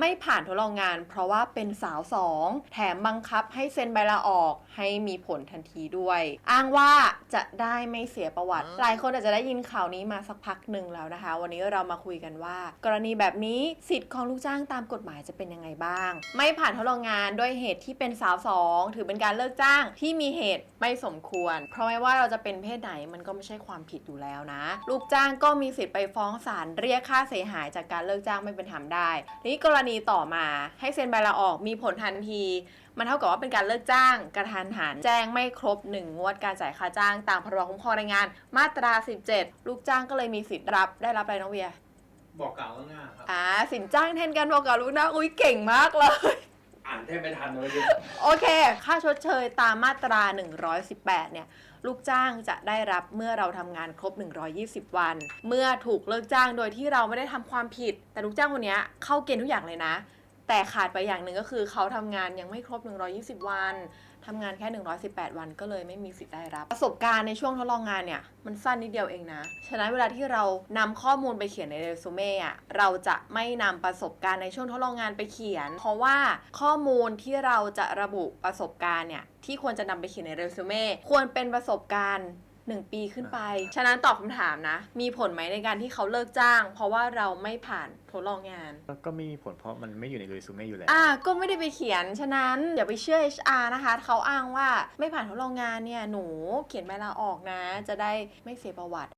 ไม่ผ่านทดลองงาน เพราะว่าเป็นสาวสองแถมบังคับให้เซ็นใบลาออกให้มีผลทันทีด้วย อ้างว่าจะได้ไม่เสียประวัติ หลายคนอาจจะได้ยินข่าวนี้มาสักพักหนึ่งแล้วนะคะ วันนี้เรามาคุยกันว่า กรณีแบบนี้สิทธิ์ของลูกจ้างตามกฎหมายจะเป็นยังไงบ้าง ไม่ผ่านทดลองงานด้วยเหตุที่เป็นสาวสองถือเป็นการเลิกจ้างที่มีเหตุไม่สมควร เพราะไม่ว่าเราจะเป็นเพศไหนมันก็ไม่ใช่ความผิดอยู่แล้วนะ ลูกจ้างก็มีสิทธิ์ไปฟ้องศาลเรียกค่าเสียหายจากการเลิกจ้างไม่เป็นธรรมได้นี่กรณีต่อมาให้เซ็นใบลาออกมีผลทันที มันเท่ากับว่าเป็นการเลิกจ้างกระทันหันแจ้งไม่ครบ1งวดการจ่ายค่าจ้างตามพรบคุ้มครองแรงงาน มาตรา 17 ลูกจ้างก็เลยมีสิทธิ์รับได้รับอะไรน้องเวียบอกกล่าวล่วงหน้าครับอ่าสินจ้างแทนการบอกกับลูกน้าอุ้ยเก่งมากเลย แทบไม่ทันเลยโอเค ค่าชดเชยตามมาตรา 118 เนี่ย ลูกจ้างจะได้รับเมื่อเราทำงานครบ 120 วัน เมื่อถูกเลิกจ้างโดยที่เราไม่ได้ทำความผิด แต่ลูกจ้างคนนี้เข้าเกณฑ์ทุกอย่างเลยนะ แต่ขาดไปอย่างหนึ่งก็คือเขาทำงานยังไม่ครบ 120 วันทำงานแค่ 118 วันก็เลยไม่มีสิทธิ์ได้รับ ประสบการณ์ในช่วงทดลองงานเนี่ย มันสั้นนิดเดียวเองนะ ฉะนั้นเวลาที่เรานำข้อมูลไปเขียนในเรซูเม่อะเราจะไม่นำประสบการณ์ในช่วงทดลองงานไปเขียน เพราะว่าข้อมูลที่เราจะระบุประสบการณ์เนี่ยที่ควรจะนำไปเขียนในเรซูเม่ควรเป็นประสบการณ์ 1 ปีขึ้นไป ฉะนั้นตอบคำถามนะ มีผลไหมในการที่เขาเลิกจ้าง เพราะว่าเราไม่ผ่านทดลองงานก็ก็ไม่มีผลเพราะมันไม่อยู่ในเรซูเม่อยู่แล้ว อ่าก็ไม่ได้ไปเขียน ฉะนั้นอย่าไปเชื่อ HR นะคะ เขาอ้างว่าไม่ผ่านทดลองงานเนี่ยหนูเขียนใบลาออกนะ จะได้ไม่เสียประวัติ